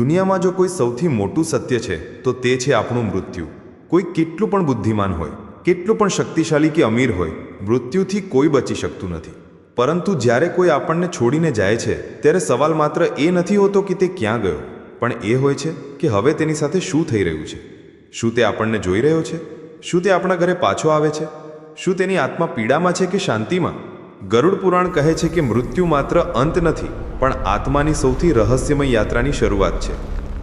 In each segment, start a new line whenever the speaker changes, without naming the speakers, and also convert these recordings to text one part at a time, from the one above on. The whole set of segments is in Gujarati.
દુનિયામાં જો કોઈ સૌથી મોટું સત્ય છે, તો તે છે આપણું મૃત્યુ. કોઈ કેટલું પણ બુદ્ધિમાન હોય, કેટલું પણ શક્તિશાળી કે અમીર હોય, મૃત્યુથી કોઈ બચી શકતું નથી. પરંતુ જ્યારે કોઈ આપણને છોડીને જાય છે, ત્યારે સવાલ માત્ર એ નથી હોતો કે તે ક્યાં ગયો, પણ એ હોય છે કે હવે તેની સાથે શું થઈ રહ્યું છે? શું તે આપણને જોઈ રહ્યો છે? શું તે આપણા ઘરે પાછો આવે છે? શું તેની આત્મા પીડામાં છે કે શાંતિમાં? ગરુડ પુરાણ કહે છે કે મૃત્યુ માત્ર અંત નથી, પણ આત્માની સૌથી રહસ્યમય યાત્રાની શરૂઆત છે.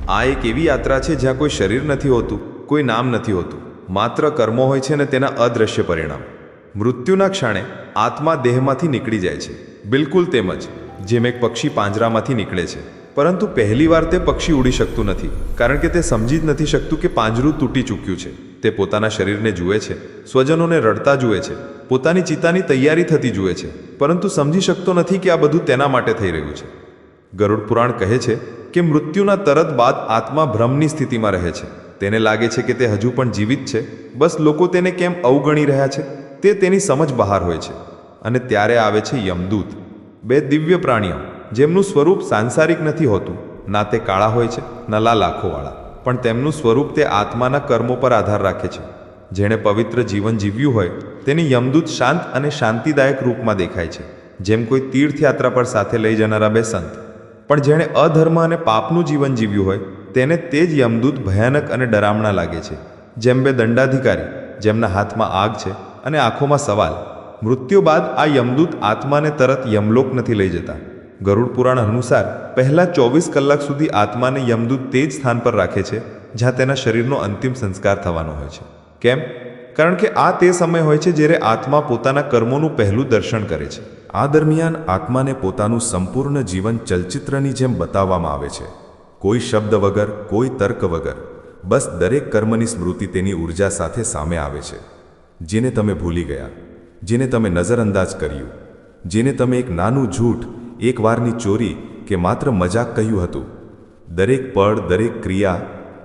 આ એક એવી યાત્રા છે જ્યાં કોઈ શરીર નથી હોતું, કોઈ નામ નથી હોતું, માત્ર કર્મો હોય છે અને તેના અદ્રશ્ય પરિણામ. મૃત્યુના ક્ષણે આત્મા દેહમાંથી નીકળી જાય છે, બિલકુલ તેમ જ જેમ એક પક્ષી પાંજરામાંથી નીકળે છે. પરંતુ પહેલીવાર તે પક્ષી ઉડી શકતું નથી, કારણ કે તે સમજી જ નથી શકતું કે પાંજરું તૂટી ચૂક્યું છે. તે પોતાના શરીરને જુએ છે, સ્વજનોને રડતા જુએ છે પોતાની ચિતાની તૈયારી થતી જુએ છે, પરંતુ સમજી શકતો નથી કે આ બધું તેના માટે થઈ રહ્યું છે. ગરુડ પુરાણ કહે છે કે મૃત્યુના તરત બાદ આત્મા ભ્રમની સ્થિતિમાં રહે છે. તેને લાગે છે કે તે હજુ પણ જીવિત છે. બસ લોકો તેને કેમ અવગણી રહ્યા છે? તે તેની સમજ બહાર હોય છે. અને ત્યારે આવે છે યમદૂત. બે દિવ્ય પ્રાણીઓ, જેમનું સ્વરૂપ સાંસારિક નથી હોતું. ના તે કાળા હોય છે, ના લાલ આંખોવાળા પણ તેમનું સ્વરૂપ તે આત્માના કર્મો પર આધાર રાખે છે. જેણે પવિત્ર જીવન જીવ્યું હોય તેને યમદૂત શાંત અને શાંતિદાયક રૂપમાં દેખાય છે, જેમ કોઈ તીર્થયાત્રા પર સાથે લઈ જનારા બે સંત. પણ જેણે અધર્મ અને પાપનું જીવન જીવ્યું હોય, તેને તે જ યમદૂત ભયાનક અને ડરામણા લાગે છે. જેમ બે દંડાધિકારી, જેમના હાથમાં આગ છે અને આંખોમાં સવાલ, મૃત્યુ બાદ આ યમદૂત આત્માને તરત યમલોક નથી લઈ જતા. ગરુડ પુરાણ અનુસાર, પહેલાં ચોવીસ કલાક સુધી આત્માને યમદૂત તે જ સ્થાન પર રાખે છે, જ્યાં તેના શરીરનો અંતિમ સંસ્કાર થવાનો હોય છે. કેમ? કારણ કે આ તે સમય હોય છે જ્યારે આત્મા પોતાના કર્મોનું પહેલું દર્શન કરે છે.
આ દરમિયાન આત્માને પોતાનું સંપૂર્ણ જીવન ચલચિત્રની જેમ બતાવવામાં આવે છે. કોઈ શબ્દ વગર, કોઈ તર્ક વગર, બસ દરેક કર્મની સ્મૃતિ તેની ઊર્જા સાથે સામે આવે છે. જેને તમે ભૂલી ગયા, જેને તમે નજરઅંદાજ કર્યું, જેને તમે એક નાનું જૂઠ, એક વારની ચોરી કે માત્ર મજાક કહ્યું હતું. દરેક પળ, દરેક ક્રિયા,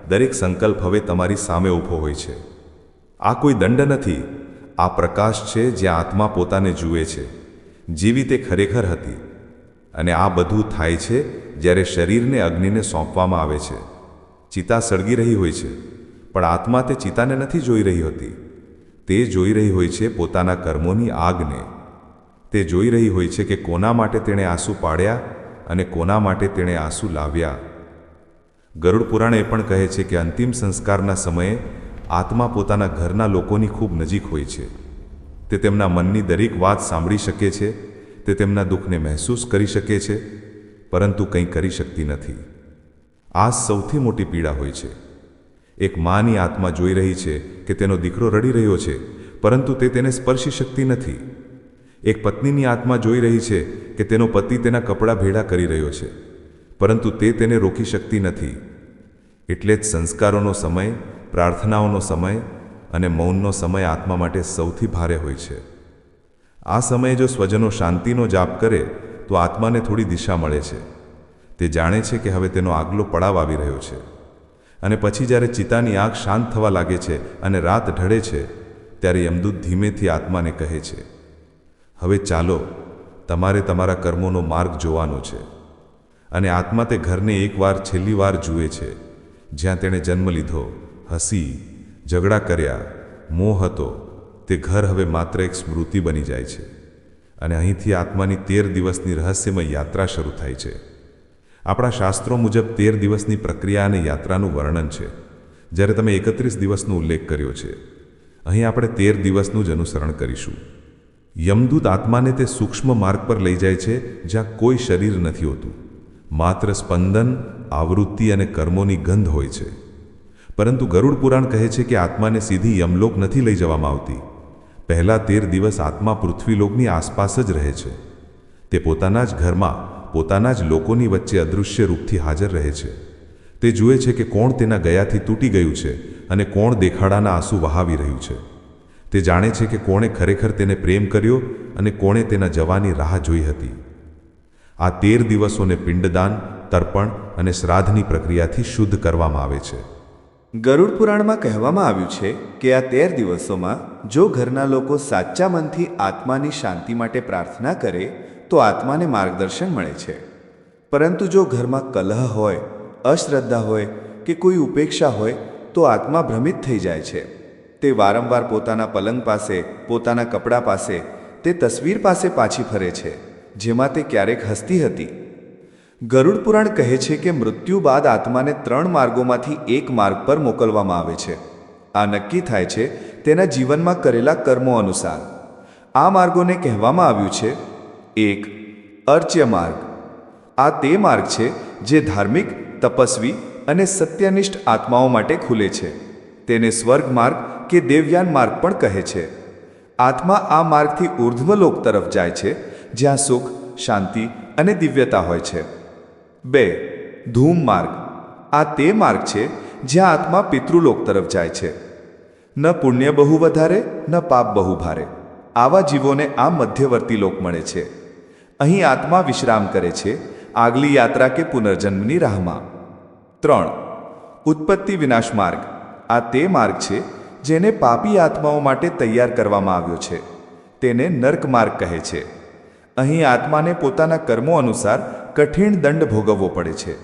દરેક સંકલ્પ હવે તમારી સામે ઊભો હોય છે. આ કોઈ દંડ નથી. આ પ્રકાશ છે જ્યાં આત્મા પોતાને જુએ છે. જેવી તે ખરેખર હતી. અને આ બધું થાય છે જ્યારે શરીરને અગ્નિને સોંપવામાં આવે છે. ચિતા સળગી રહી હોય છે. પણ આત્મા તે ચિતાને નથી જોઈ રહી હોતી. તે જોઈ રહી હોય છે પોતાના કર્મોની આગને. તે જોઈ રહી હોય છે કે કોના માટે તેણે આંસુ પાડ્યા અને કોના માટે તેણે આંસુ લાવ્યા. ગરુડ પુરાણ એ પણ કહે છે કે અંતિમ સંસ્કારના સમયે આત્મા પોતાના ઘરના લોકોની ખૂબ નજીક હોય છે. તે તેમના મનની દરેક વાત સાંભળી શકે છે, તે તેમના દુઃખને મહેસૂસ કરી શકે છે, પરંતુ કંઈ કરી શકતી નથી. આ સૌથી મોટી પીડા હોય છે. એક માની આત્મા જોઈ રહી છે કે તેનો દીકરો રડી રહ્યો છે, પરંતુ તે તેને સ્પર્શી શકતી નથી. એક પત્નીની આત્મા જોઈ રહી છે કે તેનો પતિ તેના કપડાં ભેડા કરી રહ્યો છે, પરંતુ તે તેને રોકી શકતી નથી. એટલે જ સંસ્કારોનો સમય પ્રાર્થનાઓનો સમય અને મૌનનો સમય આત્મા માટે સૌથી ભારે હોય છે. આ સમયે જો સ્વજનો શાંતિનો જાપ કરે, તો આત્માને થોડી દિશા મળે છે. તે જાણે છે કે હવે તેનો આગલો પડાવ આવી રહ્યો છે. અને પછી જ્યારે ચિતાની આગ શાંત થવા લાગે છે અને રાત ઢળે છે, ત્યારે યમદૂત ધીમેથી આત્માને કહે છે, હવે ચાલો, તમારે તમારા કર્મોનો માર્ગ જોવાનો છે. અને આત્મા તે ઘરને એકવાર છેલ્લી વાર જુએ છે, જ્યાં તેણે જન્મ લીધો. હસી, ઝઘડા કર્યા, મોહ હતો. તે ઘર હવે માત્ર એક સ્મૃતિ બની જાય છે અને અહીંથી આત્માની તેર દિવસની રહસ્યમય યાત્રા શરૂ થાય છે. આપણા શાસ્ત્રો મુજબ તેર દિવસની પ્રક્રિયા અને યાત્રાનું વર્ણન છે. જ્યારે તમે એકત્રીસ દિવસનો ઉલ્લેખ કર્યો છે, અહીં આપણે તેર દિવસનું જ અનુસરણ કરીશું. યમદૂત આત્માને તે સૂક્ષ્મ માર્ગ પર લઈ જાય છે જ્યાં કોઈ શરીર નથી હોતું. માત્ર સ્પંદન, આવૃત્તિ અને કર્મોની ગંધ હોય છે. પરંતુ ગરુડ પુરાણ કહે છે કે આત્માને સીધી યમલોક નથી લઈ જવામાં આવતી. પહેલા તેર દિવસ આત્મા પૃથ્વીલોકની આસપાસ જ રહે છે. તે પોતાના જ ઘરમાં, પોતાના જ લોકોની વચ્ચે અદૃશ્ય રૂપથી હાજર રહે છે. તે જુએ છે કે કોણ તેના ગયાથી તૂટી ગયું છે અને કોણ દેખાડાના આંસુ વહાવી રહ્યું છે. તે જાણે છે કે કોણે ખરેખર તેને પ્રેમ કર્યો અને કોણે તેના જવાની રાહ જોઈ હતી. આ તેર દિવસોને પિંડદાન, તર્પણ અને શ્રાદ્ધની પ્રક્રિયાથી શુદ્ધ કરવામાં આવે છે.
ગરુડ પુરાણમાં કહેવામાં આવ્યું છે કે આ તેર દિવસોમાં જો ઘરના લોકો સાચા મનથી આત્માની શાંતિ માટે પ્રાર્થના કરે, તો આત્માને માર્ગદર્શન મળે છે. પરંતુ જો ઘરમાં કલહ હોય, અશ્રદ્ધા હોય કે કોઈ ઉપેક્ષા હોય, તો આત્મા ભ્રમિત થઈ જાય છે. તે વારંવાર પોતાના પલંગ પાસે, પોતાના કપડાં પાસે, તે તસવીર પાસે પાછી ફરે છે, જેમાં તે ક્યારેક હસતી હતી. ગરુડ પુરાણ કહે છે કે મૃત્યુ બાદ આત્માને ત્રણ માર્ગોમાંથી એક માર્ગ પર મોકલવામાં આવે છે. આ નક્કી થાય છે તેના જીવનમાં કરેલા કર્મો અનુસાર. આ માર્ગોને કહેવામાં આવ્યું છે, એક, અર્ચ્ય માર્ગ. આ તે માર્ગ છે જે ધાર્મિક, તપસ્વી અને સત્યનિષ્ઠ આત્માઓ માટે ખુલે છે. તેને સ્વર્ગ માર્ગ કે દેવયાન માર્ગ પણ કહે છે. આત્મા આ માર્ગથી ઉર્ધ્વલોક તરફ જાય છે, જ્યાં સુખ, શાંતિ અને દિવ્યતા હોય છે. બે, ધૂમ માર્ગ. આ તે માર્ગ છે જ્યાં આત્મા પિતૃલોક તરફ જાય છે. ન પુણ્ય બહુ વધારે, ન પાપ બહુ ભારે. આવા જીવોને આ મધ્યવર્તી લોક મળે છે. અહીં આત્મા વિશ્રામ કરે છે, આગલી યાત્રા કે પુનર્જન્મની રાહમાં. ત્રણ, ઉત્પત્તિ વિનાશ માર્ગ. આ તે માર્ગ છે જેને પાપી આત્માઓ માટે તૈયાર કરવામાં આવ્યો છે. તેને નર્ક માર્ગ કહે છે. અહીં આત્માને પોતાના કર્મો અનુસાર કઠિન દંડ ભોગવવો પડે છે.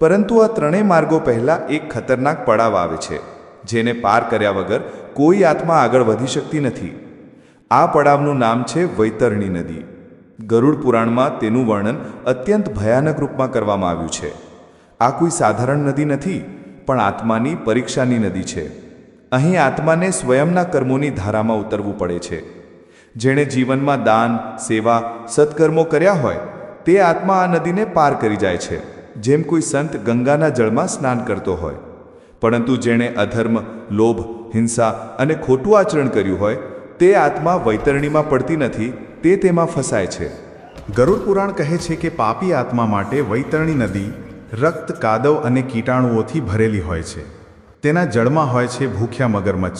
પરંતુ આ ત્રણેય માર્ગો પહેલાં એક ખતરનાક પડાવ આવે છે, જેને પાર કર્યા વગર કોઈ આત્મા આગળ વધી શકતી નથી. આ પડાવનું નામ છે વૈતરણી નદી. ગરુડ પુરાણમાં તેનું વર્ણન અત્યંત ભયાનક રૂપમાં કરવામાં આવ્યું છે. આ કોઈ સાધારણ નદી નથી, પણ આત્માની પરીક્ષાની નદી છે. અહીં આત્માને સ્વયંના કર્મોની ધારામાં ઉતરવું પડે છે. જેણે જીવનમાં દાન, સેવા, સત્કર્મો કર્યા હોય, તે આત્મા આ નદીને પાર કરી જાય છે. જેમ કોઈ સંત ગંગાના જળમાં સ્નાન કરતો હોય. પરંતુ જેણે અધર્મ, લોભ, હિંસા અને ખોટું આચરણ કર્યું હોય, તે આત્મા વૈતરણીમાં પડતી નથી, તે તેમાં ફસાય છે.
ગરુડ પુરાણ કહે છે કે પાપી આત્મા માટે વૈતરણી નદી, રક્ત, કાદવ અને કીટાણુઓથી ભરેલી હોય છે. તેના જળમાં હોય છે ભૂખ્યા મગરમચ્છ,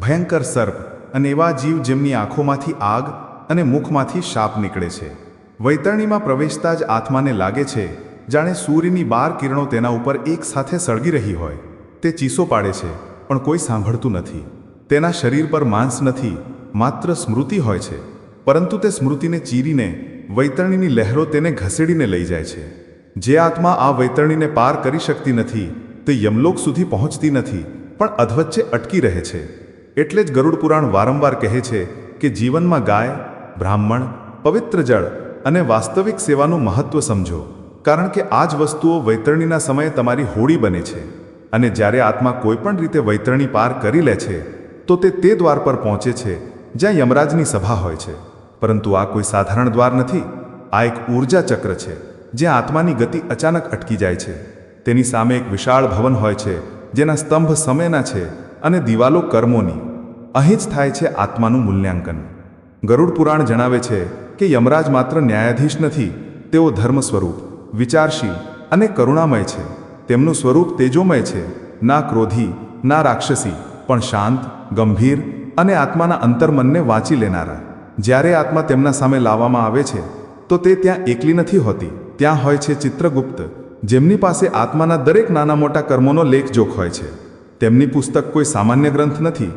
ભયંકર સર્પ અને એવા જીવ જેમની આંખોમાંથી આગ અને મુખમાંથી શાપ નીકળે છે. વૈતરણીમાં પ્રવેશતા જ આત્માને લાગે છે, જાણે સૂર્યની બાર કિરણો તેના ઉપર એક સાથે સળગી રહી હોય. તે ચીસો પાડે છે, પણ કોઈ સાંભળતું નથી. તેના શરીર પર માંસ નથી, માત્ર સ્મૃતિ હોય છે. પરંતુ તે સ્મૃતિને ચીરીને વૈતરણીની લહેરો તેને ઘસેડીને લઈ જાય છે. જે આત્મા આ વૈતરણીને પાર કરી શકતી નથી, તે યમલોક સુધી પહોંચતી નથી, પણ અધવચ્ચે અટકી રહે છે. એટલે જ ગરુડ પુરાણ વારંવાર કહે છે કે જીવનમાં ગાય, બ્રાહ્મણ, પવિત્ર જળ અને વાસ્તવિક સેવાનું મહત્વ સમજો. કારણ કે આ જ વસ્તુઓ વૈતરણીના સમયે તમારી હોડી બને છે. અને જ્યારે આત્મા કોઈપણ રીતે વૈતરણી પાર કરી લે છે, તો તે તે દ્વાર પર પહોંચે છે જ્યાં યમરાજની સભા હોય છે. પરંતુ આ કોઈ સાધારણ દ્વાર નથી. આ એક ઊર્જા ચક્ર છે, જ્યાં આત્માની ગતિ અચાનક અટકી જાય છે. તેની સામે એક વિશાળ ભવન હોય છે, જેના સ્તંભ સમયના છે અને દિવાલો કર્મોની. અહીં જ થાય છે આત્માનું મૂલ્યાંકન. ગરુડ પુરાણ જણાવે છે કે યમરાજ માત્ર ન્યાયાધીશ નથી, તેઓ ધર્મ સ્વરૂપ, વિચારશીલ અને કરુણામય છે. તેમનું સ્વરૂપ તેજોમય છે, ના ક્રોધી, ના રાક્ષસી, પણ શાંત, ગંભીર અને આત્માના અંતર્મનને વાંચી લેનારા. જ્યારે આત્મા તેમના સામે લાવવામાં આવે છે, તો તે ત્યાં એકલી નથી હોતી. ત્યાં હોય છે ચિત્રગુપ્ત, જેમની પાસે આત્માના દરેક નાના મોટા કર્મોનો લેખજોખ હોય છે. તેમની પુસ્તક કોઈ સામાન્ય ગ્રંથ નથી,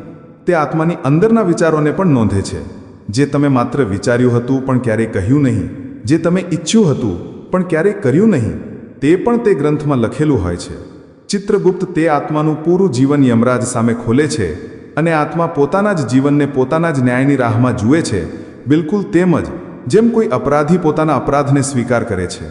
તે આત્માની અંદરના વિચારોને પણ નોંધે છે. જે તમે માત્ર વિચાર્યું હતું પણ ક્યારેય કહ્યું નહીં, જે તમે ઈચ્છ્યું હતું પણ ક્યારેય કર્યું નહીં, તે પણ તે ગ્રંથમાં લખેલું હોય છે. ચિત્રગુપ્ત તે આત્માનું પૂરું જીવન યમરાજ સામે ખોલે છે અને આત્મા પોતાના જ જીવનને પોતાના જ ન્યાયની રાહમાં જુએ છે, બિલકુલ તેમ જ જેમ કોઈ અપરાધી પોતાના અપરાધને સ્વીકાર કરે છે.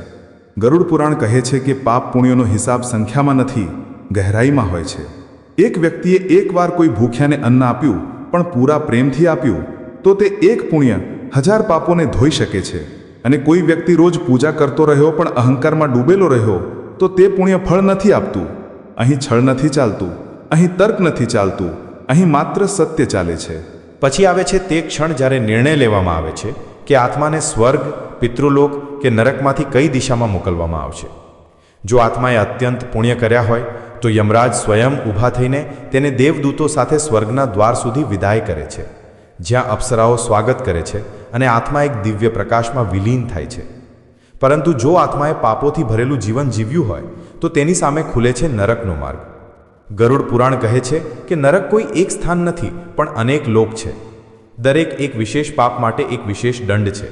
ગરુડ પુરાણ કહે છે કે પાપ પુણ્યોનો હિસાબ સંખ્યામાં નથી, ગહેરાઈમાં હોય છે. એક વ્યક્તિએ એકવાર કોઈ ભૂખ્યાને અન્ન આપ્યું, પણ પૂરા પ્રેમથી આપ્યું, તો તે એક પુણ્ય હજાર પાપોને ધોઈ શકે છે. અને કોઈ વ્યક્તિ રોજ પૂજા કરતો રહ્યો પણ અહંકારમાં ડૂબેલો રહ્યો, તો તે પુણ્ય ફળ નથી આપતું. અહીં છળ નથી ચાલતું, અહીં તર્ક નથી ચાલતું, અહીં માત્ર સત્ય ચાલે છે.
પછી આવે છે તે ક્ષણ જ્યારે નિર્ણય લેવામાં આવે છે કે આત્માને સ્વર્ગ, પિતૃલોક કે નરકમાંથી કઈ દિશામાં મોકલવામાં આવશે. જો આત્માએ અત્યંત પુણ્ય કર્યા હોય તો યમરાજ સ્વયં ઊભા થઈને તેને દેવદૂતો સાથે સ્વર્ગના દ્વાર સુધી વિદાય કરે છે, જ્યાં અપ્સરાઓ સ્વાગત કરે છે અને આત્મા એક દિવ્ય પ્રકાશમાં વિલીન થાય છે. પરંતુ જો આત્માએ પાપોથી ભરેલું જીવન જીવ્યું હોય, તો તેની સામે ખુલે છે નરકનો માર્ગ. ગરુડ પુરાણ કહે છે કે નરક કોઈ એક સ્થાન નથી, પણ અનેક લોક છે. દરેક એક વિશેષ પાપ માટે એક વિશેષ દંડ છે.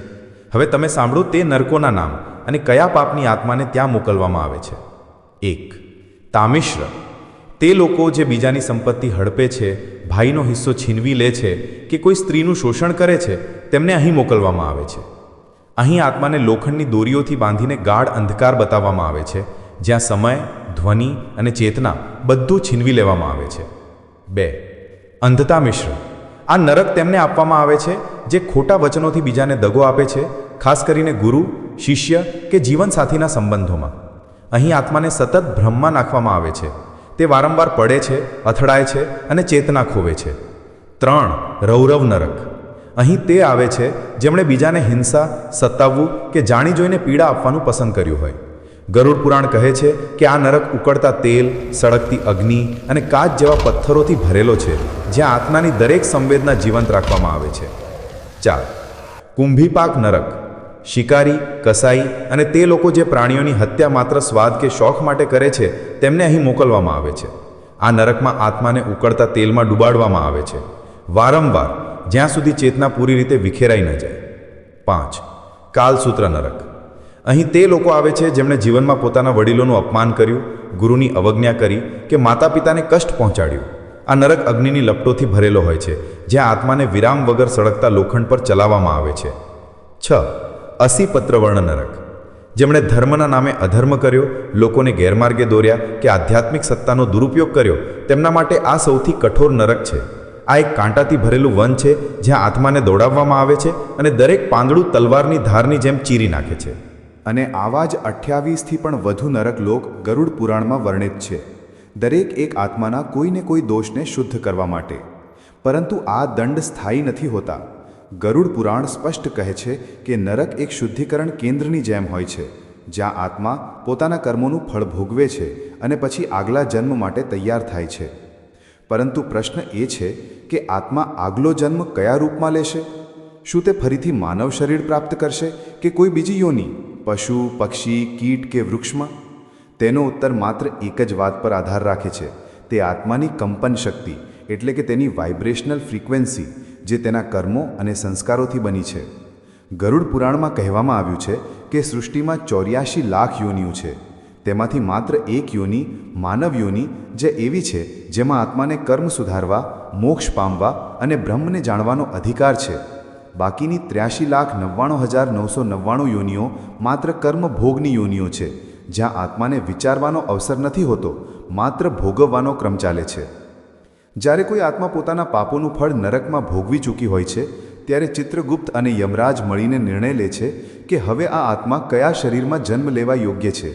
હવે તમે સાંભળો તે નરકોના નામ અને કયા પાપની આત્માને ત્યાં મોકલવામાં આવે છે. એક તામિશ્ર. તે લોકો જે બીજાની સંપત્તિ હડપે છે, ભાઈનો હિસ્સો છીનવી લે છે કે કોઈ સ્ત્રીનું શોષણ કરે છે, તેમને અહીં મોકલવામાં આવે છે. અહીં આત્માને લોખંડની દોરીઓથી બાંધીને ગાઢ અંધકાર બતાવવામાં આવે છે, જ્યાં સમય, ધ્વનિ અને ચેતના બધું છીનવી લેવામાં આવે છે. બે. અંધતા મિશ્ર. આ નરક તેમને આપવામાં આવે છે, જે ખોટા વચનોથી બીજાને દગો આપે છે, ખાસ કરીને ગુરુ, શિષ્ય કે જીવનસાથીના સંબંધોમાં. અહીં આત્માને સતત ભ્રમમાં નાખવામાં આવે છે. તે વારંવાર પડે છે, અથડાય છે અને ચેતના ખોવે છે. ત્રણ, રૌરવ નરક. અહીં તે આવે છે, જેમણે બીજાને હિંસા, સતાવવું કે જાણી જોઈને પીડા આપવાનું પસંદ કર્યું હોય. ગરુડ પુરાણ કહે છે કે આ નરક ઉકળતા તેલ, સળગતી અગ્નિ અને કાચ જેવા પથ્થરોથી ભરેલો છે, જ્યાં આત્માની દરેક સંવેદના જીવંત રાખવામાં આવે છે. ચાર, કુંભીપાક નરક. શિકારી, કસાઈ અને તે લોકો જે પ્રાણીઓની હત્યા માત્ર સ્વાદ કે શોખ માટે કરે છે, તેમને અહીં મોકલવામાં આવે છે. આ નરકમાં આત્માને ઉકળતા તેલમાં ડૂબાડવામાં આવે છે. વારંવાર, જ્યાં સુધી ચેતના પૂરી રીતે વિખેરાઈ ન જાય. પાંચ, કાલસૂત્ર નરક. અહીં તે લોકો આવે છે જેમણે જીવનમાં પોતાના વડીલોનું અપમાન કર્યું, ગુરુની અવજ્ઞા કરી કે માતા પિતાને કષ્ટ પહોંચાડ્યું. આ નરક અગ્નિની લપટોથી ભરેલો હોય છે, જ્યાં આત્માને વિરામ વગર સળગતા લોખંડ પર ચલાવવામાં આવે છે. છ અસી પત્રવર્ણ નરક. જેમણે ધર્મના નામે અધર્મ કર્યો, લોકોને ગેરમાર્ગે દોર્યા કે આધ્યાત્મિક સત્તાનો દુરુપયોગ કર્યો, તેમના માટે આ સૌથી કઠોર નરક છે. આ એક કાંટાથી ભરેલું વન છે, જ્યાં આત્માને દોડાવવામાં આવે છે અને દરેક પાંદડું તલવારની ધારની જેમ ચીરી નાખે છે.
અને આવા જ અઠ્યાવીસથી પણ વધુ નરક લોક ગરુડ પુરાણમાં વર્ણિત છે. દરેક એક આત્માના કોઈને કોઈ દોષને શુદ્ધ કરવા માટે. પરંતુ આ દંડ સ્થાયી નથી હોતા. ગરુડ પુરાણ સ્પષ્ટ કહે છે કે નરક એક શુદ્ધિકરણ કેન્દ્રની જેમ હોય છે, જ્યાં આત્મા પોતાના કર્મોનું ફળ ભોગવે છે અને પછી આગલા જન્મ માટે તૈયાર થાય છે. પરંતુ પ્રશ્ન એ છે કે આત્મા આગલો જન્મ કયા રૂપમાં લેશે? શું તે ફરીથી માનવ શરીર પ્રાપ્ત કરશે કે કોઈ બીજી યોની, પશુ, પક્ષી, કીટ કે વૃક્ષમાં? તેનો ઉત્તર માત્ર એક જ વાત પર આધાર રાખે છે. તે આત્માની કંપન શક્તિ, એટલે કે તેની વાઇબ્રેશનલ ફ્રીક્વન્સી જે તેના કર્મો અને સંસ્કારોથી બની છે. ગરુડ પુરાણમાં કહેવામાં આવ્યું છે કે સૃષ્ટિમાં ચોર્યાસી લાખ યોનિઓ છે. તેમાંથી માત્ર એક યોનિ માનવ યોનિ જે એવી છે જેમાં આત્માને કર્મ સુધારવા, મોક્ષ પામવા અને બ્રહ્મને જાણવાનો અધિકાર છે. બાકીની ત્ર્યાસી લાખ નવ્વાણું હજાર નવસો નવ્વાણું યોનિઓ માત્ર કર્મ ભોગની યોનિઓ છે. જ્યાં આત્માને વિચારવાનો અવસર નથી હોતો, માત્ર ભોગવવાનો ક્રમ ચાલે છે. જ્યારે કોઈ આત્મા પોતાના પાપોનું ફળ નરકમાં ભોગવી ચૂકી હોય છે, ત્યારે ચિત્રગુપ્ત અને યમરાજ મળીને નિર્ણય લે છે કે હવે આ આત્મા કયા શરીરમાં જન્મ લેવા યોગ્ય છે.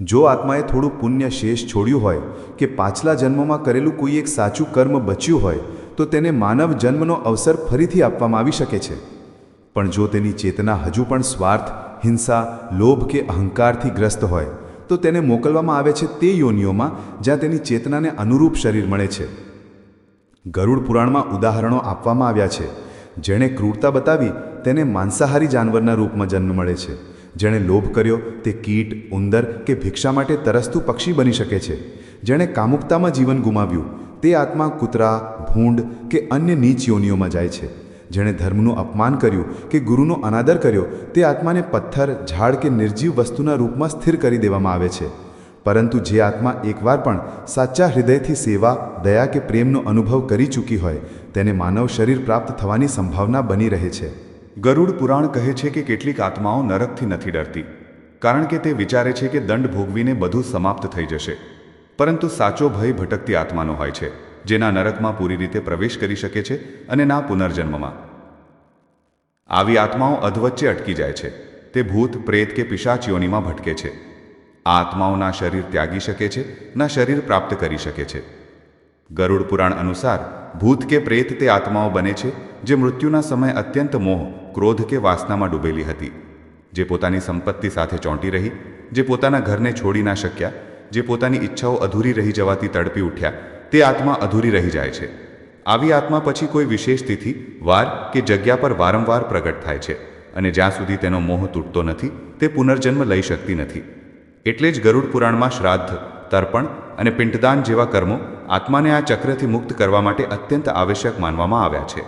જો આત્માએ થોડું પુણ્ય શેષ છોડ્યું હોય કે પાછલા જન્મમાં કરેલું કોઈ એક સાચું કર્મ બચ્યું હોય, તો તેને માનવ જન્મનો અવસર ફરીથી આપવામાં આવી શકે છે. પણ જો તેની ચેતના હજુ પણ સ્વાર્થ, હિંસા, લોભ કે અહંકારથી ગ્રસ્ત હોય, તો તેને મોકલવામાં આવે છે તે યોનિઓમાં જ્યાં તેની ચેતનાને અનુરૂપ શરીર મળે છે. ગરુડ પુરાણમાં ઉદાહરણો આપવામાં આવ્યા છે. જેણે ક્રૂરતા બતાવી તેને માંસાહારી જાનવરના રૂપમાં જન્મ મળે છે. જેણે લોભ કર્યો તે કીટ, ઉંદર કે ભિક્ષા માટે તરસતું પક્ષી બની શકે છે. જેણે કામુકતામાં જીવન ગુમાવ્યું તે આત્મા કૂતરા, ભૂંડ કે અન્ય નીચ યોનિઓમાં જાય છે. જેણે ધર્મનું અપમાન કર્યું કે ગુરુનો અનાદર કર્યો તે આત્માને પથ્થર, ઝાડ કે નિર્જીવ વસ્તુના રૂપમાં સ્થિર કરી દેવામાં આવે છે. પરંતુ જે આત્મા એકવાર પણ સાચા હૃદયથી સેવા, દયા કે પ્રેમનો અનુભવ કરી ચૂકી હોય, તેને માનવ શરીર પ્રાપ્ત થવાની સંભાવના બની રહે છે.
ગરુડ પુરાણ કહે છે કે કેટલીક આત્માઓ નરકથી નથી ડરતી, કારણ કે તે વિચારે છે કે દંડ ભોગવીને બધું સમાપ્ત થઈ જશે. પરંતુ સાચો ભય ભટકતી આત્માનો હોય છે જેના નરકમાં પૂરી રીતે પ્રવેશ કરી શકે છે અને ના પુનર્જન્મમાં. આવી આત્માઓ અધવચ્ચે અટકી જાય છે. તે ભૂત, પ્રેત કે પિશાચીઓનીમાં ભટકે છે. આત્માઓ ના શરીર ત્યાગી શકે છે, ના શરીર પ્રાપ્ત કરી શકે છે. ગરુડ પુરાણ અનુસાર, ભૂત કે પ્રેત તે આત્માઓ બને છે, જે મૃત્યુના સમયે અત્યંત મોહ, ક્રોધ કે વાસનામાં ડૂબેલી હતી. જે પોતાની સંપત્તિ સાથે ચોંટી રહી, જે પોતાના ઘરને છોડી ના શક્યા, જે પોતાની ઈચ્છાઓ અધૂરી રહી જવાથી તડપી ઉઠ્યા, તે આત્મા અધૂરી રહી જાય છે. આવી આત્મા પછી કોઈ વિશેષ તિથિ, વાર કે જગ્યા પર વારંવાર પ્રગટ થાય છે અને જ્યાં સુધી તેનો મોહ તૂટતો નથી, તે પુનર્જન્મ લઈ શકતી નથી. એટલે જ ગરુડ પુરાણમાં શ્રાદ્ધ, તર્પણ અને પિંડદાન જેવા કર્મો આત્માને આ ચક્રથી મુક્ત કરવા માટે અત્યંત આવશ્યક માનવામાં આવ્યા છે.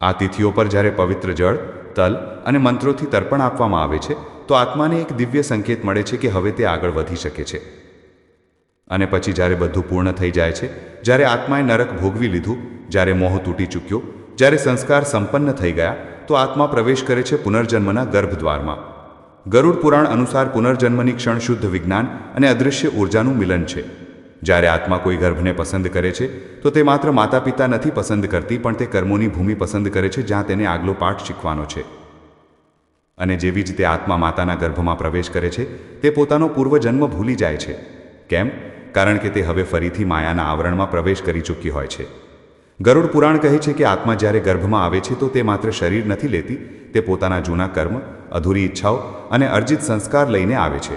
આ તિથિઓ પર જ્યારે પવિત્ર જળ, તલ અને મંત્રોથી તર્પણ આપવામાં આવે છે, તો આત્માને એક દિવ્ય સંકેત મળે છે કે હવે તે આગળ વધી શકે છે. અને પછી જ્યારે બધું પૂર્ણ થઈ જાય છે, જ્યારે આત્માએ નરક ભોગવી લીધું, જ્યારે મોહ તૂટી ચૂક્યો, જ્યારે સંસ્કાર સંપન્ન થઈ ગયા, તો આત્મા પ્રવેશ કરે છે પુનર્જન્મના ગર્ભદ્વારમાં. ગરુડ પુરાણ અનુસાર પુનર્જન્મની ક્ષણ શુદ્ધ વિજ્ઞાન અને અદૃશ્ય ઉર્જાનું મિલન છે. જ્યારે આત્મા કોઈ ગર્ભને પસંદ કરે છે, તો તે માત્ર માતા પિતા નથી પસંદ કરતી, પણ તે કર્મોની ભૂમિ પસંદ કરે છે, જ્યાં તેને આગલો પાઠ શીખવાનો છે. અને જેવી જ તે આત્મા માતાના ગર્ભમાં પ્રવેશ કરે છે, તે પોતાનો પૂર્વજન્મ ભૂલી જાય છે. કેમ? કારણ કે તે હવે ફરીથી માયાના આવરણમાં પ્રવેશ કરી ચૂકી હોય છે. ગરુડ પુરાણ કહે છે કે આત્મા જ્યારે ગર્ભમાં આવે છે તો તે માત્ર શરીર નથી લેતી, તે પોતાના જૂના કર્મ, અધૂરી ઈચ્છાઓ અને અર્જિત સંસ્કાર લઈને આવે છે.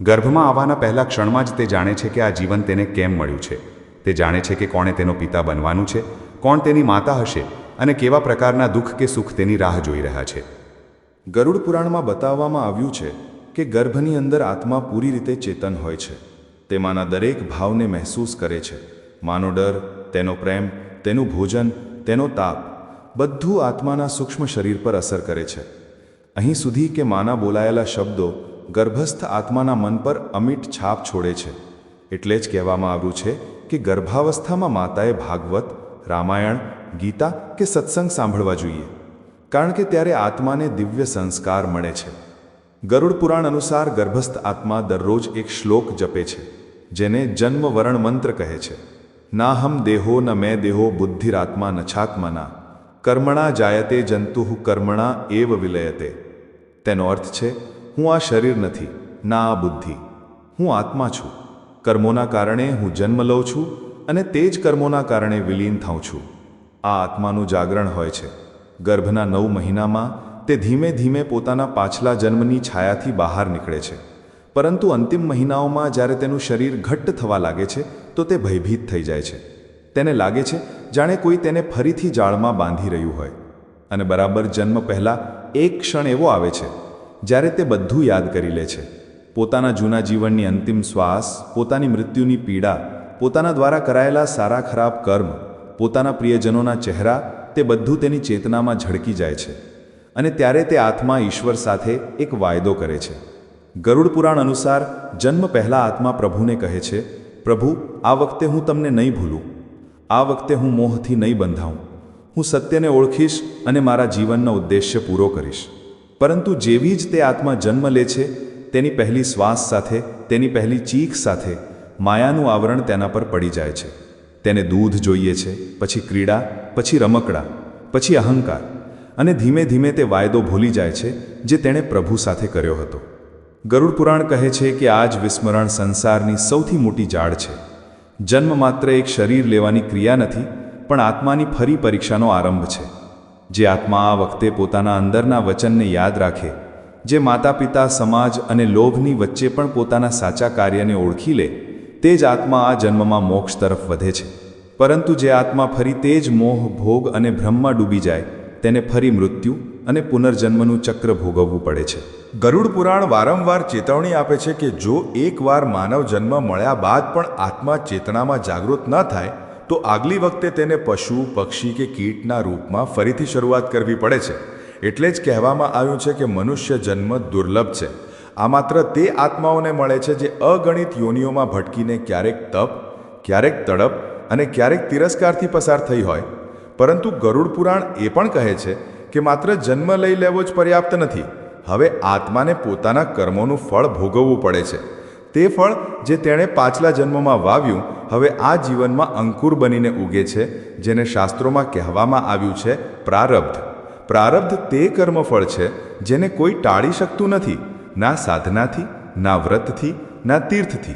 ગર્ભમાં આવવાના પહેલા ક્ષણમાં જ તે જાણે છે કે આ જીવન તેને કેમ મળ્યું છે. તે જાણે છે કે કોણે તેનો પિતા બનવાનું છે, કોણ તેની માતા હશે અને કેવા પ્રકારના દુઃખ કે સુખ તેની રાહ જોઈ રહ્યા છે.
ગરુડ પુરાણમાં બતાવવામાં આવ્યું છે કે ગર્ભની અંદર આત્મા પૂરી રીતે ચેતન હોય છે. તેમાંના દરેક ભાવને મહેસૂસ કરે છે. માનો ડર, તેનો પ્રેમ તેનું ભોજન, તેનો તાપ, બધું આત્માના સૂક્ષ્મ શરીર પર અસર કરે છે. અહીં સુધી કે માના બોલાયેલા શબ્દો ગર્ભસ્થ આત્માના મન પર અમિટ છાપ છોડે છે. એટલે જ કહેવામાં આવ્યું છે કે ગર્ભાવસ્થામાં માતાએ ભાગવત, રામાયણ, ગીતા કે સત્સંગ સાંભળવા જોઈએ. કારણ કે ત્યારે આત્માને દિવ્ય સંસ્કાર મળે છે. ગરુડ પુરાણ અનુસાર ગર્ભસ્થ આત્મા દરરોજ એક શ્લોક જપે છે, જેને જન્મ વરણ મંત્ર કહે છે. ના હમ દેહો ન મેં દેહો બુદ્ધિરાત્મા નછાત્માના કર્મણા જાયતે જંતુ કર્મણા એવ વિલયતે. તેનો અર્થ છે, હું આ શરીર નથી, ના આ બુદ્ધિ. હું આત્મા છું. કર્મોના કારણે હું જન્મ લઉં છું અને તે જ કર્મોના કારણે વિલીન થાઉં છું. આ આત્માનું જાગરણ હોય છે. ગર્ભના નવ મહિનામાં તે ધીમે ધીમે પોતાના પાછલા જન્મની છાયાથી બહાર નીકળે છે. પરંતુ અંતિમ મહિનાઓમાં જ્યારે તેનું શરીર ઘટ્ટ થવા લાગે છે તો તે ભયભીત થઈ જાય છે. તેને લાગે છે જાણે કોઈ તેને ફરીથી જાળમાં બાંધી રહ્યું હોય. અને બરાબર જન્મ પહેલાં એક ક્ષણ એવો આવે છે, જ્યારે તે બધું યાદ કરી લે છે. પોતાના જૂના જીવનની અંતિમ શ્વાસ, પોતાની મૃત્યુની પીડા, પોતાના દ્વારા કરાયેલા સારા ખરાબ કર્મ, પોતાના પ્રિયજનોના ચહેરા, તે બધું તેની ચેતનામાં ઝળકી જાય છે. અને ત્યારે તે આત્મા ઈશ્વર સાથે એક વાયદો કરે છે. ગરુડ પુરાણ અનુસાર જન્મ પહેલાં આત્મા પ્રભુને કહે છે પ્રભુ, આ વખતે હું તમને નહીં ભૂલું. આ વખતે હું મોહથી નહીં બંધાઉં. હું સત્યને ઓળખીશ અને મારા જીવનનો ઉદ્દેશ્ય પૂરો કરીશ. પરંતુ જેવી જ તે આત્મા જન્મ લે છે, તેની પહેલી શ્વાસ સાથે, તેની પહેલી ચીખ સાથે, માયાનું આવરણ તેના પર પડી જાય છે. તેને દૂધ જોઈએ છે, પછી ક્રીડા, પછી રમકડા, પછી અહંકાર. અને ધીમે ધીમે તે વાયદો ભૂલી જાય છે, જે તેણે પ્રભુ સાથે કર્યો હતો. ગરુડ પુરાણ કહે છે કે આ જ વિસ્મરણ સંસારની સૌથી મોટી જાળ છે. જન્મ માત્ર એક શરીર લેવાની ક્રિયા નથી, પણ આત્માની ફરી પરીક્ષાનો આરંભ છે. જે આત્મા આ વખતે પોતાના અંદરના વચનને યાદ રાખે, જે માતા પિતા સમાજ અને લોભની વચ્ચે પણ પોતાના સાચા કાર્યને ઓળખી લે, તે જ આત્મા આ જન્મમાં મોક્ષ તરફ વધે છે. પરંતુ જે આત્મા ફરી તે જ મોહ, ભોગ અને ભ્રમમાં ડૂબી જાય, તેને ફરી મૃત્યુ અને પુનર્જન્મનું ચક્ર ભોગવવું પડે છે.
ગરુડ પુરાણ વારંવાર ચેતવણી આપે છે કે જો એકવાર માનવ જન્મ મળ્યા બાદ પણ આત્મા ચેતનામાં જાગૃત ન થાય, તો આગલી વખતે તેને પશુ, પક્ષી કે કીટના રૂપમાં ફરીથી શરૂઆત કરવી પડે છે. એટલે જ કહેવામાં આવ્યું છે કે મનુષ્ય જન્મ દુર્લભ છે. આ માત્ર તે આત્માઓને મળે છે જે અગણિત યોનિઓમાં ભટકીને ક્યારેક તપ, ક્યારેક તડપ અને ક્યારેક તિરસ્કારથી પસાર થઈ હોય. પરંતુ ગરુડ પુરાણ એ પણ કહે છે કે માત્ર જન્મ લઈ લેવો જ પર્યાપ્ત નથી. હવે આત્માને પોતાના કર્મોનું ફળ ભોગવવું પડે છે. તે ફળ જે તેણે પાછલા જન્મમાં વાવ્યું, હવે આ જીવનમાં અંકુર બનીને ઉગે છે, જેને શાસ્ત્રોમાં કહેવામાં આવ્યું છે પ્રારબ્ધ. પ્રારબ્ધ તે કર્મફળ છે, જેને કોઈ ટાળી શકતું નથી, ના સાધનાથી, ના વ્રતથી, ના તીર્થથી.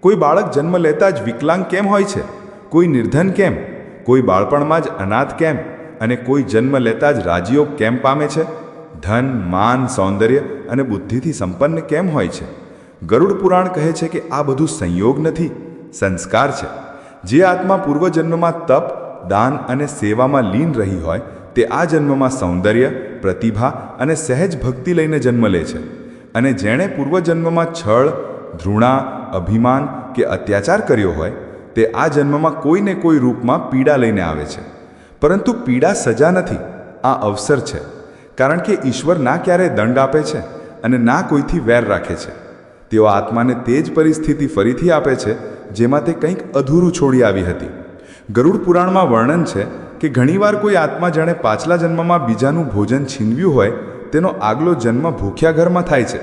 કોઈ બાળક જન્મ લેતા જ વિકલાંગ કેમ હોય છે? કોઈ નિર્ધન કેમ? કોઈ બાળપણમાં જ અનાથ કેમ? અને કોઈ જન્મ લેતા જ રાજયોગ કેમ પામે છે? ધન, માન, સૌંદર્ય અને બુદ્ધિથી સંપન્ન કેમ હોય છે? ગરુડ પુરાણ કહે છે કે આ બધું સંયોગ નથી, સંસ્કાર છે. જે આત્મા પૂર્વજન્મમાં તપ, દાન અને સેવામાં લીન રહી હોય, તે આ જન્મમાં સૌંદર્ય, પ્રતિભા અને સહેજ ભક્તિ લઈને જન્મ લે છે. અને જેણે પૂર્વજન્મમાં છળ, ધૃણા, અભિમાન કે અત્યાચાર કર્યો હોય, તે આ જન્મમાં કોઈને કોઈ રૂપમાં પીડા લઈને આવે છે. પરંતુ પીડા સજા નથી. આ અવસર છે. કારણ કે ઈશ્વર ના ક્યારે દંડ આપે છે અને ના કોઈથી વેર રાખે છે. તેઓ આત્માને તે જ પરિસ્થિતિ ફરીથી આપે છે, જેમાં તે કંઈક અધૂરું છોડી આવી હતી. ગરુડ પુરાણમાં વર્ણન છે કે ઘણીવાર કોઈ આત્મા જાણે પાછલા જન્મમાં બીજાનું ભોજન છીનવ્યું હોય, તેનો આગલો જન્મ ભૂખ્યા ઘરમાં થાય છે.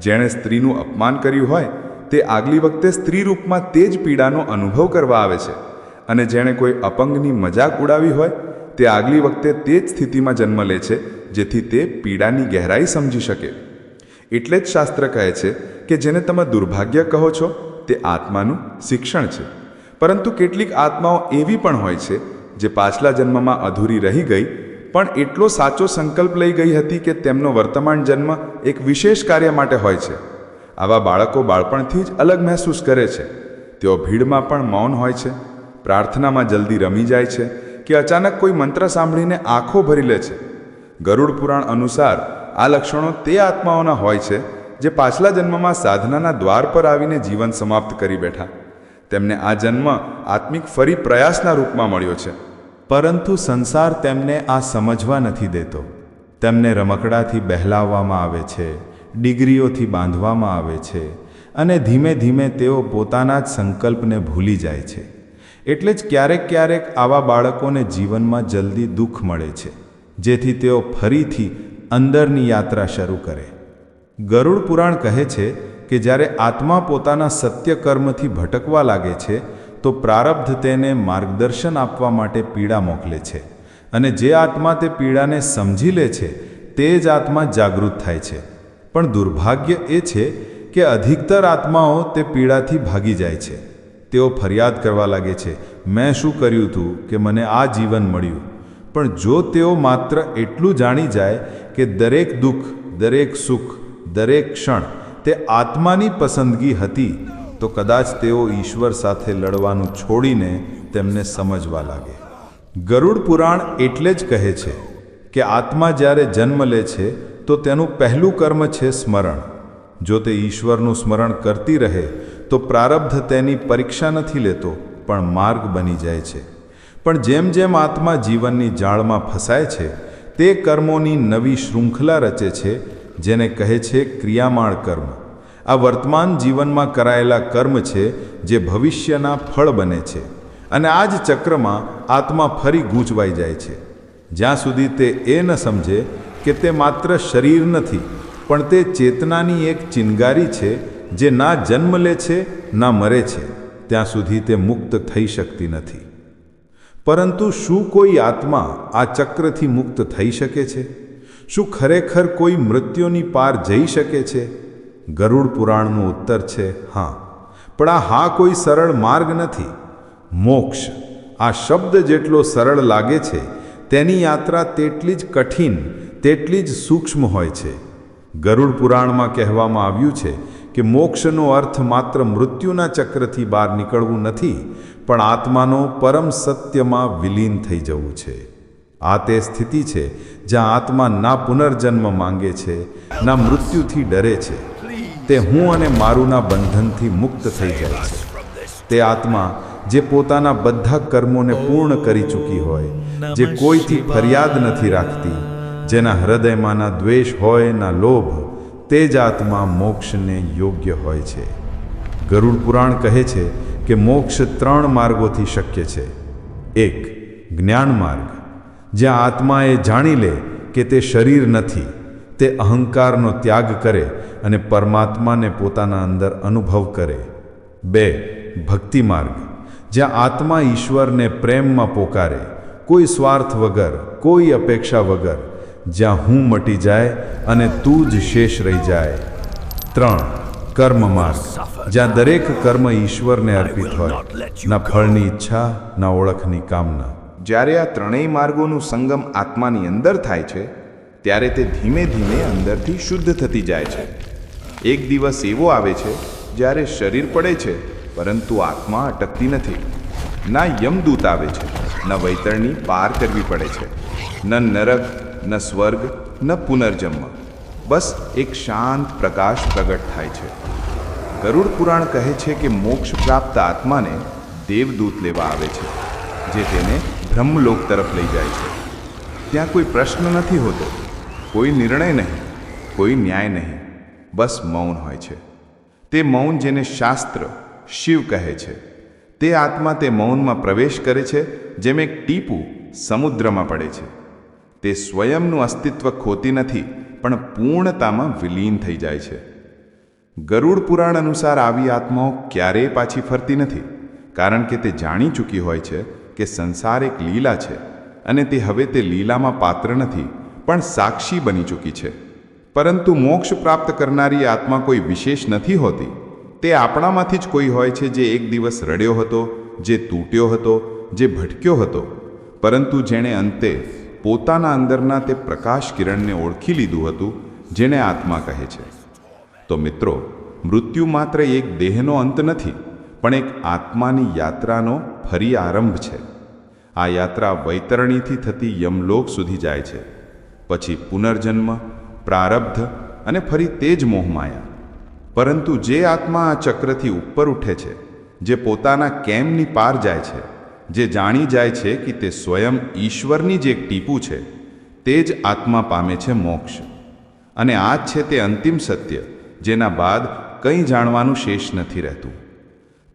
જેણે સ્ત્રીનું અપમાન કર્યું હોય, તે આગલી વખતે સ્ત્રી રૂપમાં તે જ પીડાનો અનુભવ કરવા આવે છે. અને જેણે કોઈ અપંગની મજાક ઉડાવી હોય, તે આગલી વખતે તે જ સ્થિતિમાં જન્મ લે છે, જેથી તે પીડાની ગહેરાઈ સમજી શકે. એટલે જ શાસ્ત્ર કહે છે કે જેને તમે દુર્ભાગ્ય કહો છો, તે આત્માનું શિક્ષણ છે. પરંતુ કેટલીક આત્માઓ એવી પણ હોય છે, જે પાછલા જન્મમાં અધૂરી રહી ગઈ, પણ એટલો સાચો સંકલ્પ લઈ ગઈ હતી કે તેમનો વર્તમાન જન્મ એક વિશેષ કાર્ય માટે હોય છે. આવા બાળકો બાળપણથી જ અલગ મહેસૂસ કરે છે. તેઓ ભીડમાં પણ મૌન હોય છે. પ્રાર્થનામાં જલ્દી રમી જાય છે કે અચાનક કોઈ મંત્ર સાંભળીને આંખો ભરી લે છે. ગરુડ પુરાણ અનુસાર આ લક્ષણો તે આત્માઓના હોય છે જે પાછલા જન્મમાં સાધનાના દ્વાર પર આવીને જીવન સમાપ્ત કરી બેઠા. તેમને આ જન્મ આત્મિક ફરી પ્રયાસના રૂપમાં મળ્યો છે.
પરંતુ સંસાર તેમને આ સમજવા નથી દેતો. તેમને રમકડાથી બહેલાવવામાં આવે છે, ડિગ્રીઓથી બાંધવામાં આવે છે અને ધીમે ધીમે તેઓ પોતાના જ સંકલ્પને ભૂલી જાય છે. એટલે જ ક્યારેક ક્યારેક આવા બાળકોને જીવનમાં જલ્દી દુઃખ મળે છે, જેથી તેઓ ફરીથી અંદરની યાત્રા શરૂ કરે. ગરુડ પુરાણ કહે છે કે જ્યારે આત્મા પોતાના સત્ય કર્મથી ભટકવા લાગે છે, તો પ્રારબ્ધ તેને માર્ગદર્શન આપવા માટે પીડા મોકલે છે અને જે આત્મા તે પીડાને સમજી લે છે, તે જ આત્મા જાગૃત થાય છે. પણ દુર્ભાગ્ય એ છે કે અધિકતર આત્માઓ તે પીડાથી ભાગી જાય છે. તેઓ ફરિયાદ કરવા લાગે છે, મેં શું કર્યું હતું કે મને આ જીવન મળ્યું? પણ જો તેઓ માત્ર એટલું જાણી જાય કે દરેક દુઃખ, દરેક સુખ, દરેક ક્ષણ તે આત્માની પસંદગી હતી, તો કદાચ તેઓ ઈશ્વર સાથે લડવાનું છોડીને તેમને સમજવા લાગે. ગરુડ પુરાણ એટલે જ કહે છે કે આત્મા જ્યારે જન્મ લે છે, તો તેનું પહેલું કર્મ છે સ્મરણ. જો તે ઈશ્વરનું સ્મરણ કરતી રહે તો પ્રારબ્ધ તેની પરીક્ષા નથી લેતો, પણ માર્ગ બની જાય છે. પણ જેમ જેમ આત્મા જીવનની જાળમાં ફસાય છે, તે કર્મોની નવી શૃંખલા રચે છે, જેને કહે છે ક્રિયામાળ કર્મ. આ વર્તમાન જીવનમાં કરાયેલા કર્મ છે, જે ભવિષ્યના ફળ બને છે. અને આ જ ચક્રમાં આત્મા ફરી ગૂંચવાઈ જાય છે. જ્યાં સુધી તે એ ન સમજે કે તે માત્ર શરીર નથી, પણ તે ચેતનાની એક ચિનગારી છે જે ના જન્મ લે છે, ના મરે છે, ત્યાં સુધી તે મુક્ત થઈ શકતી નથી. પરંતુ શું કોઈ આત્મા આ ચક્રથી મુક્ત થઈ શકે છે? શું ખરેખર કોઈ મૃત્યુની પાર જઈ શકે છે? ગરુડ પુરાણનો ઉત્તર છે, હા. પણ આ હા કોઈ સરળ માર્ગ નથી. મોક્ષ, આ શબ્દ જેટલો સરળ લાગે છે, તેની યાત્રા તેટલી જ કઠિન, તેટલી જ સૂક્ષ્મ હોય છે. ગરુડ પુરાણમાં કહેવામાં આવ્યું છે કે મોક્ષનો અર્થ માત્ર મૃત્યુના ચક્રથી બહાર નીકળવું નથી, પણ આત્માનો પરમ સત્યમાં વિલીન થઈ જવું છે. આ તે સ્થિતિ છે જ્યાં આત્મા ના પુનર્જન્મ માંગે છે, ના મૃત્યુથી ડરે છે. તે હું અને મારુંના બંધનથી મુક્ત થઈ જાય છે. તે આત્મા જે પોતાના બધા કર્મોને પૂર્ણ કરી ચૂકી હોય, જે કોઈથી ફરિયાદ નથી રાખતી, જેના હૃદયમાં ના દ્વેષ હોય, ના લોભ તે જ આત્મા મોક્ષને યોગ્ય હોય છે. ગરુડ પુરાણ કહે છે કે મોક્ષ ત્રણ માર્ગોથી શક્ય છે. એક, જ્ઞાન માર્ગ. જ્યાં આત્મા એ જાણી લે કે તે શરીર નથી, તે અહંકારનો ત્યાગ કરે અને પરમાત્માને પોતાના અંદર અનુભવ કરે. બે, ભક્તિ માર્ગ. જ્યાં આત્મા ઈશ્વરને પ્રેમમાં પોકારે, કોઈ સ્વાર્થ વગર, કોઈ અપેક્ષા વગર જ્યાં હું મટી જાય અને તું જ શેષ રહી જાય. ત્રણ કર્મ માર્ગ. જ્યાં દરેક કર્મ ઈશ્વરને અર્પિત હોય. ના ફળની ઈચ્છા ના ઓળખની કામના.
જ્યારે આ ત્રણેય માર્ગોનું સંગમ આત્માની અંદર થાય છે ત્યારે તે ધીમે ધીમે અંદરથી શુદ્ધ થતી જાય છે. એક દિવસ એવો આવે છે જ્યારે શરીર પડે છે પરંતુ આત્મા અટકતી નથી. ના યમદૂત આવે છે ન વૈતરણી પાર કરવી પડે છે. ન નરક ન સ્વર્ગ, ન પુનર્જન્મ. બસ એક શાંત પ્રકાશ પ્રગટ થાય છે. ગરુડ પુરાણ કહે છે કે મોક્ષ પ્રાપ્ત આત્માને દેવદૂત લેવા આવે છે, જે તેને બ્રહ્મલોક તરફ લઈ જાય છે. ત્યાં કોઈ પ્રશ્ન નથી હોતો, કોઈ નિર્ણય નહીં, કોઈ ન્યાય નહીં, બસ મૌન હોય છે. તે મૌન જેને શાસ્ત્ર, શિવ કહે છે. તે આત્મા તે મૌનમાં પ્રવેશ કરે છે, જેમ એક ટીપું સમુદ્રમાં પડે છે. તે સ્વયંનું અસ્તિત્વ ખોતી નથી, પણ પૂર્ણતામાં વિલીન થઈ જાય છે. ગરુડ પુરાણ અનુસાર આવી આત્માઓ ક્યારેય પાછી ફરતી નથી, કારણ કે તે જાણી ચૂકી હોય છે કે સંસાર એક લીલા છે અને તે હવે તે લીલામાં પાત્ર નથી, પણ સાક્ષી બની ચૂકી છે. પરંતુ મોક્ષ પ્રાપ્ત કરનારી આત્મા કોઈ વિશેષ નથી હોતી. તે આપણામાંથી જ કોઈ હોય છે જે એક દિવસ રડ્યો હતો, જે તૂટ્યો હતો, જે ભટક્યો હતો. પરંતુ જેણે અંતે પોતાના અંદરના તે પ્રકાશ કિરણને ઓળખી લીધું હતું, જેને આત્મા કહે છે. તો મિત્રો, મૃત્યુ માત્ર એક દેહનો અંત નથી, પણ એક આત્માની યાત્રાનો ફરી આરંભ છે. આ યાત્રા વૈતરણીથી થતી યમલોક સુધી જાય છે. પછી પુનર્જન્મ, પ્રારબ્ધ અને ફરી તે જ મોહમાયા પરંતુ જે આત્મા આ ચક્રથી ઉપર ઉઠે છે, જે પોતાના કેમની પાર જાય છે જે જાણી જાય છે કે તે સ્વયં ઈશ્વરની જ એક ટીપું છે, તે જ આત્મા પામે છે મોક્ષ. અને આ જ છે તે અંતિમ સત્ય, જેના બાદ કંઈ જાણવાનું શેષ નથી રહેતું.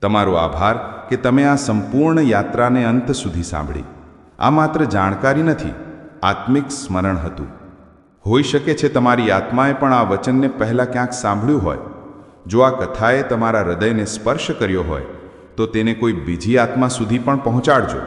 તમારો આભાર કે તમે આ સંપૂર્ણ યાત્રાને અંત સુધી સાંભળી. આ માત્ર જાણકારી નથી, આત્મિક સ્મરણ હતું. હોઈ શકે છે તમારી આત્માએ પણ આ વચનને પહેલાં ક્યાંક સાંભળ્યું હોય. જો આ કથાએ તમારા હૃદયને સ્પર્શ કર્યો હોય તો તેને કોઈ બીજી આત્મા સુધી પણ પહોંચાડજો.